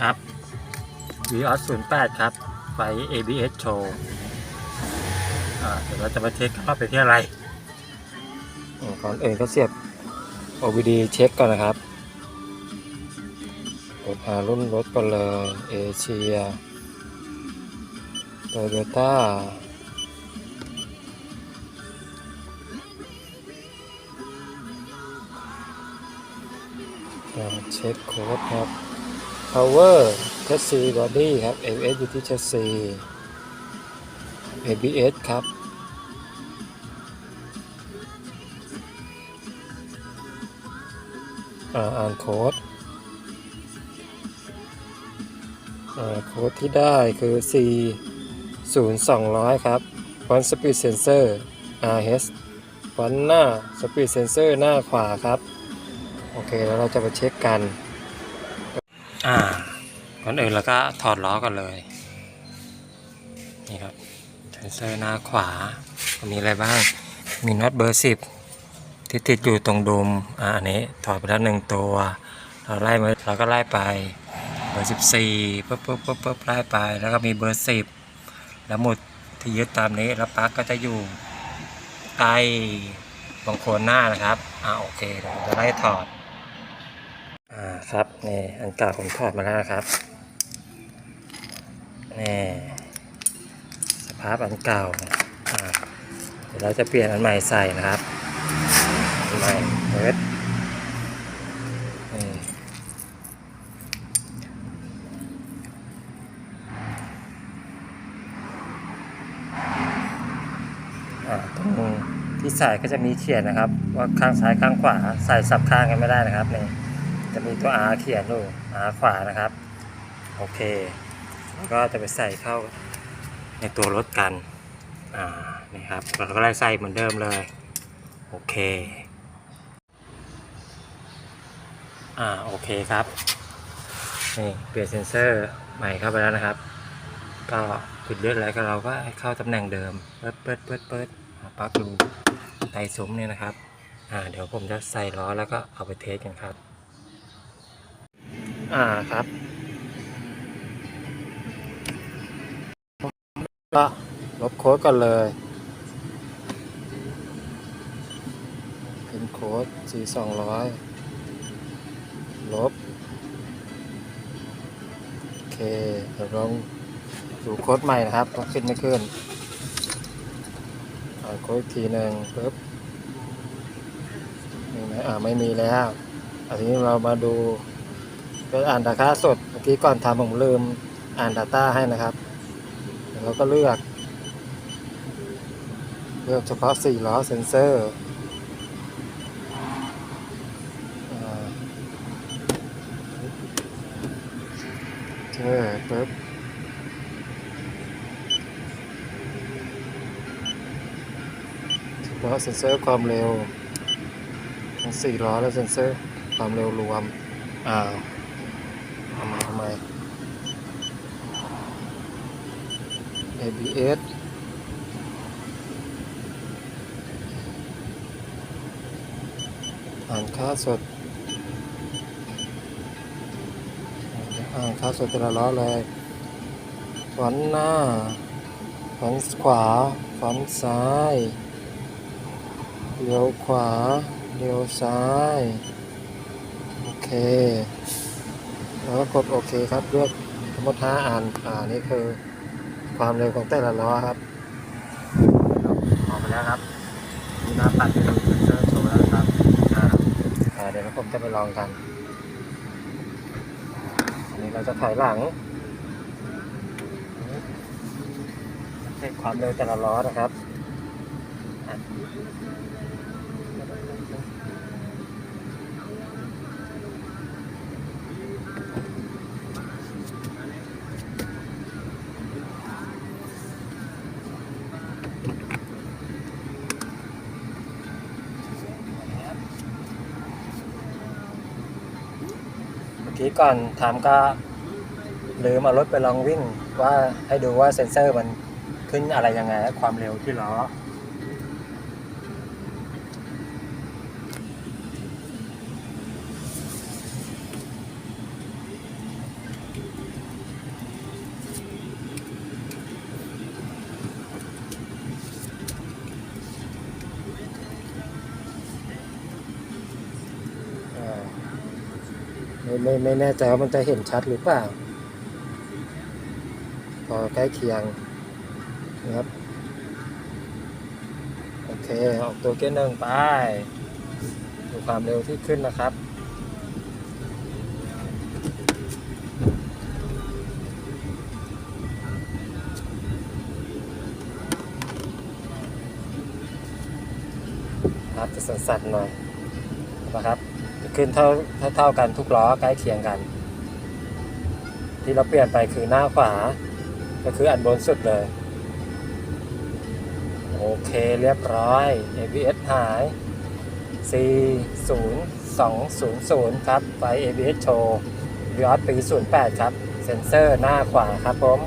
ครับ v ีออส08 ครับ ไฟ ABS โชว์เดี๋ยวเราจะมาเช็คว่าเป็นที่อะไรอืมก่อนอื่นก็เสียบ OBD เช็คก่อนนะครับกดหารุ่นรถก่อนเลยเอเชียโตโยต้าเช็คโค้ดครับ power chassis body ครับ ABS อยู่ที่ chassis ABS ครับ อ่าอ่านโค้ดอ่าโค้ดที่ได้คือ C 0 200 ครับ Font Speed Sensor RS ฟอนต์หน้า Speed Sensor หน้าขวาครับ โอเค แล้วเราจะมาเช็คกัน ก่อนอื่นเราก็ถอดล้อกันเลย นี่ครับเซนเซอร์หน้าขวา มีอะไรบ้าง มีน็อตเบอร์สิบที่ติดอยู่ตรงดุมอ่าอันนี้ถอดไปแล้วหนึ่งตัว เราไล่มาเราก็ไล่ไปเบอร์สิบสี่ปุ๊บปุ๊บปุ๊บปุ๊บไล่ไป แล้วก็มีเบอร์สิบแล้วหมุดที่ยึดตามนี้แล้วปลั๊กก็จะอยู่ใต้บางโคนหน้านะครับอ่าโอเคเดี๋ยวจะไล่ถอดอ่าครับนี่อันเก่าผมถอดมาแล้วนะครับ นี่สภาพอันเก่าเดี๋ยวเราจะเปลี่ยนอันใหม่ใส่นะครับอันใหม่เปิดตรงที่ใส่ก็จะมีเขียนนะครับ ว่าข้างซ้ายข้างขวาใส่สับข้างกันไม่ได้นะครับนี่จะมีตัว R เขียนอยู่ R ขวานะครับ โอเค ก็จะไปใส่เข้าในตัวรถกันอ่านี่ครับเราก็ไล่ใส่เหมือนเดิมเลย โอเคอ่าโอเคครับนี่เปลี่ยนเซนเซอร์ใหม่เข้าไปแล้วนะครับ ก็จุดเลือดอะไรก็เราก็ให้เข้าตำแหน่งเดิมเปิดเปิดเปิดเปิดปลั๊กรูไตซุ้มเนี่ยนะครับอ่าเดี๋ยวผมจะใส่ล้อแล้วก็เอาไปเทสกันครับ อ่าครับ ก็ลบโค้ดก่อนเลยเป็นโค้ด C 2 0 0ลบ โอเค เดี๋ยวลองดูโค้ดใหม่นะครับว่าขึ้นไม่ขึ้นอ่านโค้ดทีหนึ่งปึ๊บมีไหมอ่าไม่มีแล้วอันนี้เรามาดูไปอ่านราคาสด เมื่อกี้ก่อนทำผมลืมอ่าน Data ให้นะครับ เดี๋ยวเราก็เลือก เลือกเฉพาะ4ล้อเซนเซอร์โอเคปึ๊บเฉพาะเซนเซอร์ความเร็วทั้ง4ล้อและเซนเซอร์ความเร็วรวมอ้าวทำไมทำไม ABS อ่านค่าสด อ่านค่าสดแต่ละล้อเลยฟอนหน้าฟอนขวาฟอนซ้ายเลี้ยวขวาเลี้ยวซ้าย โอเค แล้วก็กดโอเคครับ เลือกสมมติ5อันอ่านี่คือ ความเร็วของแต่ละล้อครับออกไปแล้วครับมีหน้าปัดเป็นเซนเซอร์โชว์แล้วนะครับอ่าอ่าเดี๋ยวผมจะไปลองกันอันนี้เราจะถอยหลังเช็คความเร็วแต่ละล้อนะครับ ทีก่อนทำก็ลืมเอารถไปลองวิ่งว่าให้ดูว่าเซ็นเซอร์มันขึ้นอะไรยังไง ความเร็วที่ล้อ ไม่ไม่แน่ใจว่ามันจะเห็นชัดหรือเปล่าพอใกล้เคียงนะครับ โอเค ออกตัวเกียร์หนึ่งไป ดูความเร็วที่ขึ้นนะครับครับจะสั่นๆหน่อยนะครับ ขึ้นเท่าเท่าเท่ากันทุกล้อใกล้เคียงกัน ที่เราเปลี่ยนไปคือหน้าขวา ก็คืออันบนสุดเลย โอเคเรียบร้อย ABS หาย C 0 2 0 0 ครับ ไฟ ABS โชว์วิออสปี 08 ครับ เซ็นเซอร์หน้าขวาครับผม